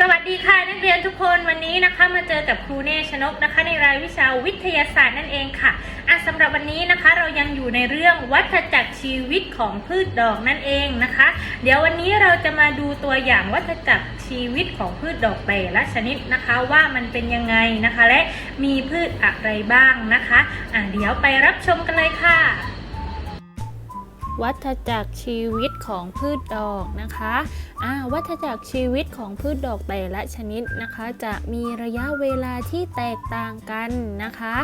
สวัสดีค่ะนักเรียนทุกคนวันนี้นะคะมาเจอกับครูเนชนกนะคะ ในรายวิชาวิทยาศาสตร์นั่นเองค่ะอะสำหรับวันนี้นะคะเรายังอยู่ในเรื่องวัฏจักรชีวิตของพืชดอกนั่นเองนะคะ เดี๋ยววันนี้เราจะมาดูตัวอย่างวัฏจักรชีวิตของพืชดอกแต่ละชนิดนะคะ ว่ามันเป็นยังไงนะคะ และมีพืชอะไรบ้างนะคะอะเดี๋ยวไปรับชมกันเลยค่ะ วัฏจักรชีวิตของพืชดอกนะคะอ่าวัฏจักรชีวิตของพืชดอกแต่ละชนิดนะคะ จะมีระยะเวลาที่แตกต่างกันนะคะ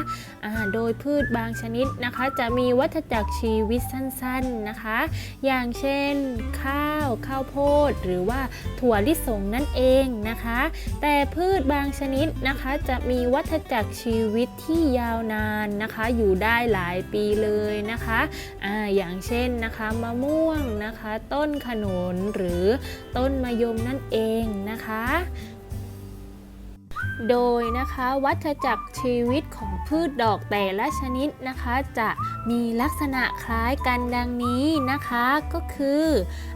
อ่าโดยพืชบางชนิดนะคะ จะมีวัฏจักรชีวิตสั้นๆนะคะ อย่างเช่น ข้าว ข้าวโพด หรือว่าถั่วลิสงนั่นเองนะคะ แต่พืชบางชนิดนะคะ จะมีวัฏจักรชีวิตที่ยาวนานนะคะ อยู่ได้หลายปีเลยนะคะอ่าอย่างเช่นนะคะมะม่วงนะคะ ต้นขนุนหรือต้นมะยมนั่นเองนะคะ โดยนะคะวัฏจักรชีวิตของพืชดอกแต่ละชนิดนะคะ จะมีลักษณะคล้ายกันดังนี้นะคะก็คือ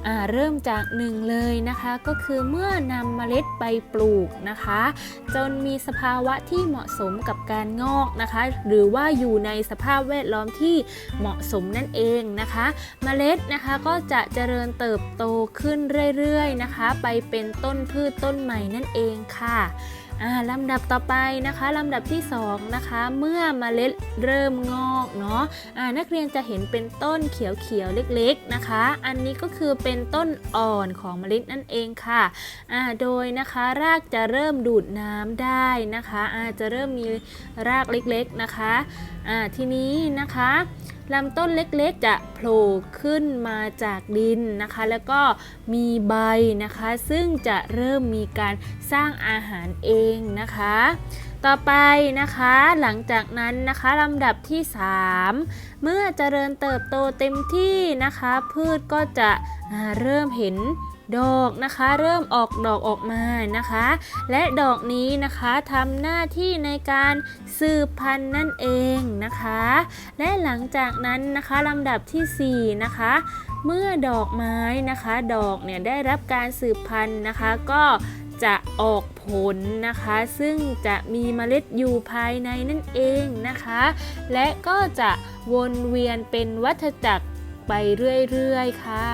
อเริ่มจากหนึ่งเลยนะคะ ก็คือเมื่อนำเมล็ดไปปลูกนะคะ จนมีสภาวะที่เหมาะสมกับการงอกนะคะ หรือว่าอยู่ในสภาพแวดล้อมที่เหมาะสมนั่นเองนะคะเมล็ดนะคะก็จะเจริญเติบโตขึ้นเรื่อยๆนะคะ ไปเป็นต้นพืชต้นใหม่นั่นเองค่ะ ลำดับต่อไปนะคะลำดับที่2นะคะเมื่อเมล็ดเริ่มงอกเนาะอ่านักเรียนจะเห็นเป็นต้นเขียวๆเล็กๆนะคะ อันนี้ก็คือเป็นต้นอ่อนของเมล็ดนั่นเองค่ะอ่าโดยนะคะรากจะเริ่มดูดน้ำได้นะคะอาจะเริ่มมีรากเล็กๆนะคะอ่าทีนี้นะคะ ลำต้นเล็กๆจะโผล่ขึ้นมาจากดินนะคะ แล้วก็มีใบนะคะ ซึ่งจะเริ่มมีการสร้างอาหารเองนะคะ ต่อไปนะคะหลังจากนั้นนะคะลำดับที่ 3 เมื่อเจริญเติบโตเต็มที่นะคะ พืชก็จะเริ่มเห็น ดอกนะคะ เริ่มออกดอกออกมานะคะ และดอกนี้นะคะทำหน้าที่ในการสืบพันธุ์นั่นเองนะคะ และหลังจากนั้นนะคะลำดับทีสี่4นะคะเมื่อดอกไม้นะคะ ดอกเนี่ยได้รับการสืบพันธุ์นะคะ ก็จะออกผลนะคะ ซึ่งจะมีเมล็ดอยู่ภายในนั่นเองนะคะ และก็จะวนเวียนเป็นวัฏจักรไปเรื่อยๆค่ะ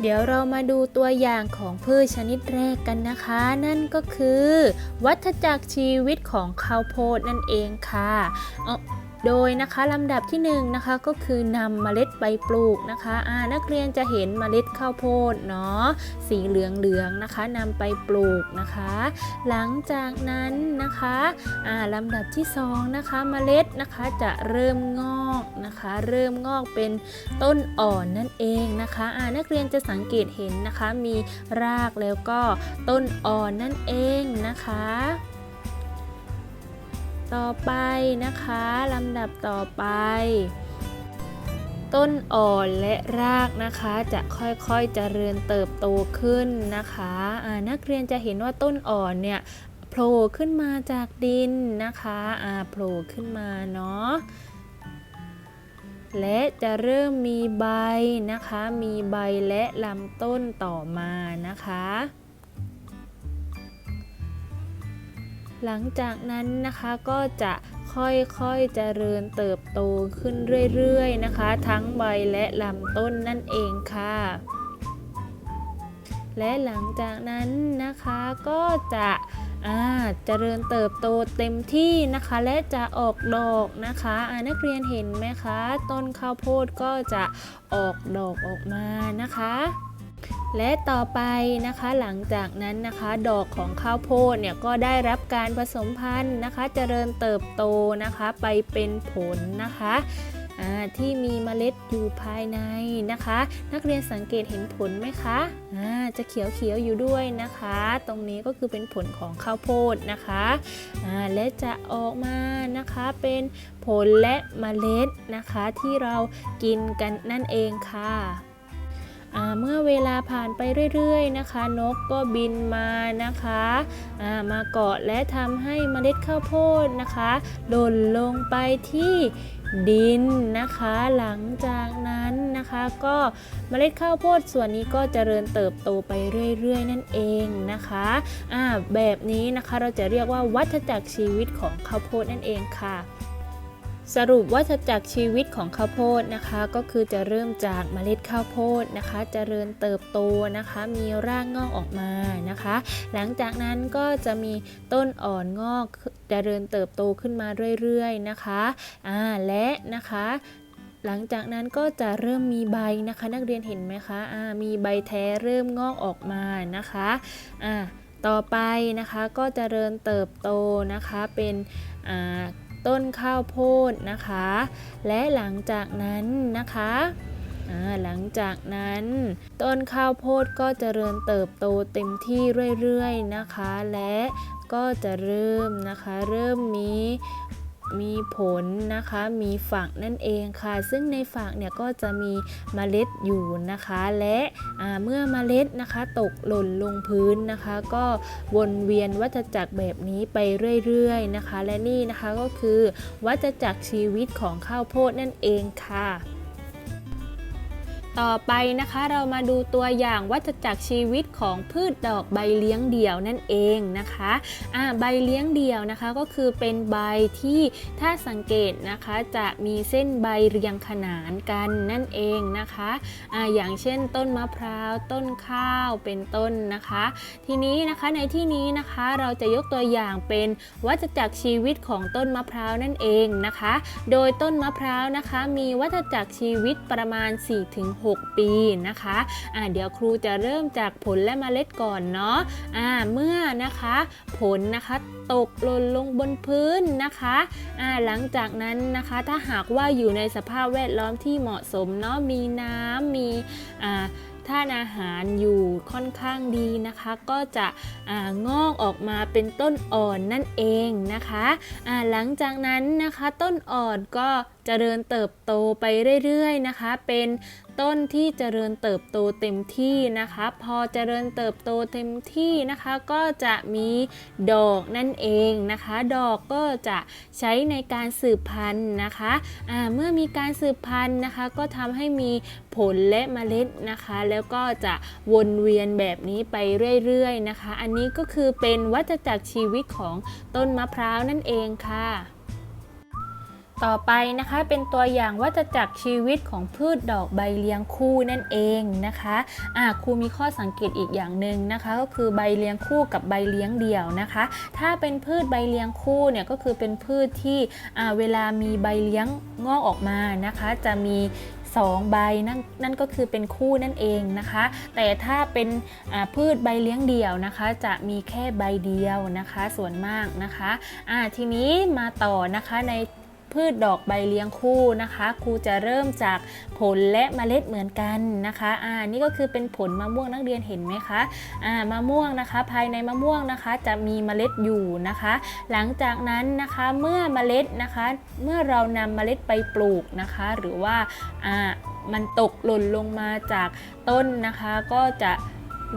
เดี๋ยวเรามาดูตัวอย่างของพืชชนิดแรกกันนะคะ นั่นก็คือ วัฏจักรชีวิตของข้าวโพดนั่นเองค่ะเอ โดยนะคะลำดับที่1นงนะคะก็คือนำเมล็ดไปปลูกนะคะอ่านักเรียนจะเห็นเมล็ดข้าวโพดเนาะสีเหลืองๆนะคะนำไปปลูกนะคะ หลังจากนั้นนะคะอ่าลำดับที่2นะคะเมล็ดนะคะจะเริ่มงอกนะคะ เริ่มงอกเป็นต้นอ่อนนั่นเองนะคะอ่านักเรียนจะสังเกตเห็นนะคะมีรากแล้วก็ต้นอ่อนนั่นเองนะคะ ต่อไปนะคะลำดับต่อไป ต้นอ่อนและรากนะคะจะค่อยๆเจริญเติบโตขึ้นนะคะนักเรียนจะเห็นว่าต้นอ่อนเนี่ยโผล่ขึ้นมาจากดินนะคะโผล่ขึ้นมาเนาะและจะเริ่มมีใบนะคะ มีใบและลำต้นต่อมานะคะ หลังจากนั้นนะคะก็จะค่อยๆเจริญเติบโตขึ้นเรื่อยๆนะคะ ทั้งใบและลำต้นนั่นเองค่ะ และหลังจากนั้นนะคะก็จะเจริญเติบโตเต็มที่นะคะ และจะออกดอกนะคะนักเรียนเห็นไหมคะ ต้นข้าวโพดก็จะออกดอกออกมานะคะ และต่อไปนะคะหลังจากนั้นนะคะดอกของข้าวโพดเนี่ยก็ได้รับการผสมพันธุ์นะคะ เจริญเติบโตนะคะไปเป็นผลนะคะที่มีเมล็ดอยู่ภายในนะคะ นักเรียนสังเกตเห็นผลไหมคะอ่าจะเขียวๆอยู่ด้วยนะคะ ตรงนี้ก็คือเป็นผลของข้าวโพดนะคะและจะออกมานะคะเป็นผลและเมล็ดนะคะที่เรากินกันนั่นเองค่ะ เมื่อเวลาผ่านไปเรื่อยๆนะคะ นกก็บินมานะคะามาเกาะและทำให้เมล็ดข้าวโพดนะคะหล่นลงไปที่ดินนะคะ หลังจากนั้นนะคะ ก็เมล็ดข้าวโพดส่วนนี้ก็เจริญเติบโตไปเรื่อยๆ นั่นเองนะคะอ่าแบบนี้นะคะเราจะเรียกว่าวัฏจักรชีวิตของข้าวโพดนั่นเองค่ะ สรุปวัฏจักรชีวิตของข้าวโพดนะคะ ก็คือจะเริ่มจากเมล็ดข้าวโพดนะคะจะเจริญเติบโตนะคะ มีรากงอกออกมานะคะ หลังจากนั้นก็จะมีต้นอ่อนงอกจเจริญเติบโตขึ้นมาเรื่อยๆนะคะอ่าและนะคะหลังจากนั้นก็จะเริ่มมีใบนะคะ นักเรียนเห็นไหมคะอ่ามีใบแท้เริ่มงอกออกมานะคะอ่าต่อไปนะคะก็จเจริญเติบโตนะคะเป็นอ่า ต้นข้าวโพดนะคะ และหลังจากนั้นนะคะหลังจากนั้น ต้นข้าวโพดก็จเจริญเติบโตเต็มที่เรื่อยๆนะคะ และก็จะเริ่มนะคะ เริ่มมี มีผลนะคะ มีฝักนั่นเองค่ะ ซึ่งในฝักเนี่ยก็จะมีเมล็ดอยู่นะคะ และเมื่อเมล็ดนะคะตกหล่นลงพื้นนะคะ ก็วนเวียนวัฏจักรแบบนี้ไปเรื่อยๆนะคะ และนี่นะคะก็คือวัฏจักรชีวิตของข้าวโพดนั่นเองค่ะ ต่อไปนะคะเรามาดูตัวอย่างวัฏจักรชีวิตของพืชดอกใบเลี้ยงเดี่ยวนั่นเองนะคะอ่าใบเลี้ยงเดี่ยวนะคะก็คือเป็นใบที่ถ้าสังเกตนะคะจะมีเส้นใบเรียงขนานกันนั่นเองนะคะอ่าอย่างเช่นต้นมะพร้าว ต้นข้าวเป็นต้นนะคะ ทีนี้นะคะในที่นี้นะคะเราจะยกตัวอย่างเป็นวัฏจักรชีวิตของต้นมะพร้าวนั่นเองนะคะ โดยต้นมะพร้าวนะคะมีวัฏจักรชีวิตประมาณ 4-6 6 ปีนะคะอ่าเดี๋ยวครูจะเริ่มจากผลและเมล็ดก่อนเนาะอ่าเมื่อนะคะผลนะคะตกหล่นลงบนพื้นนะคะอ่าหลังจากนั้นนะคะถ้าหากว่าอยู่ในสภาพแวดล้อมที่เหมาะสมเนาะมีน้ำมีอ่าท่านอาหารอยู่ค่อนข้างดีนะคะ ก็จะองอกออกมาเป็นต้นอ่อนนั่นเองนะคะอ่าหลังจากนั้นนะคะต้นอ่อนก็เจริญเติบโตไปเรื่อยๆนะคะ เป็น ต้นที่เจริญเติบโตเต็มที่นะคะ พอเจริญเติบโตเต็มที่นะคะ ก็จะมีดอกนั่นเองนะคะ ดอกก็จะใช้ในการสืบพันธุ์นะคะอ่าเมื่อมีการสืบพันธุ์นะคะ ก็ทำให้มีผลและเมล็ดนะคะ แล้วก็จะวนเวียนแบบนี้ไปเรื่อยๆนะคะ อันนี้ก็คือเป็นวัฏจักรชีวิตของต้นมะพร้าวนั่นเองค่ะ ต่อไปนะคะเป็นตัวอย่างวัฏจักรชีวิตของพืชดอกใบเลี้ยงคู่นั่นเองนะคะอ่าครูมีข้อสังเกตอีกอย่างหนึ่งนะคะก็คือใบเลี้ยงคู่กับใบเลี้ยงเดี่ยวนะคะ ถ้าเป็นพืชใบเลี้ยงคู่เนี่ยก็คือเป็นพืชที่อ่าเวลามีใบเลี้ยงงอกออกมานะคะ จะมี2ใบนั่นนั่นก็คือเป็นคู่นั่นเองนะคะ แต่ถ้าเป็นพืชใบเลี้ยงเดี่ยวนะคะ จะมีแค่ใบเดียวนะคะส่วนมากนะคะอ่าทีนี้มาต่อนะคะใน พืชดอกใบเลี้ยงคู่นะคะ ครูจะเริ่มจากผลและเมล็ดเหมือนกันนะคะอ่านี่ก็คือเป็นผลมะม่วงนักเรียนเห็นไหมคะอ่ามะม่วงนะคะ ภายในมะม่วงนะคะ จะมีเมล็ดอยู่นะคะ หลังจากนั้นนะคะเมื่อเมล็ดนะคะ เมื่อเรานำเมล็ดไปปลูกนะคะ หรือว่าอ่ามันตกหล่นลงมาจากต้นนะคะ ก็จะ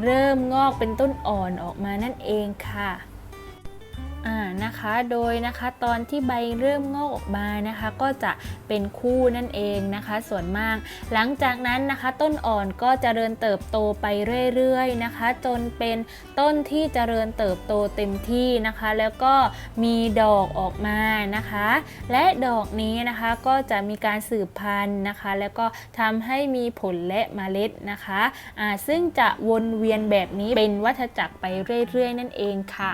เริ่มงอกเป็นต้นอ่อนออกมานั่นเองค่ะ อ่านะคะโดยนะคะตอนที่ใบเริ่มงอกออกมานะคะ ก็จะเป็นคู่นั่นเองนะคะ ส่วนมาก หลังจากนั้นนะคะ ต้นอ่อนก็จเจริญเติบโตไปเรื่อยๆนะคะ จนเป็นต้นที่เจริญเติบโตเต็มที่นะคะ แล้วก็มีดอกออกมานะคะ และดอกนี้นะคะก็จะมีการสืบพันธุ์นะคะ แล้วก็ทำให้มีผลและเมล็ดนะคะอ่าซึ่งจะวนเวียนแบบนี้เป็นวัฏจักรไปเรื่อยๆ นั่นเองค่ะ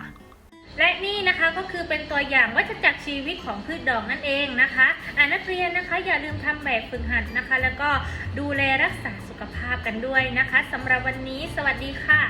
และนี่นะคะก็คือเป็นตัวอย่างวัฏจักรชีวิตของพืชดอกนั่นเองนะคะอ่านักเรียนนะคะอย่าลืมทำแบบฝึกหัดนะคะ แล้วก็ดูแลรักษาสุขภาพกันด้วยนะคะสำหรับวันนี้ สวัสดีค่ะ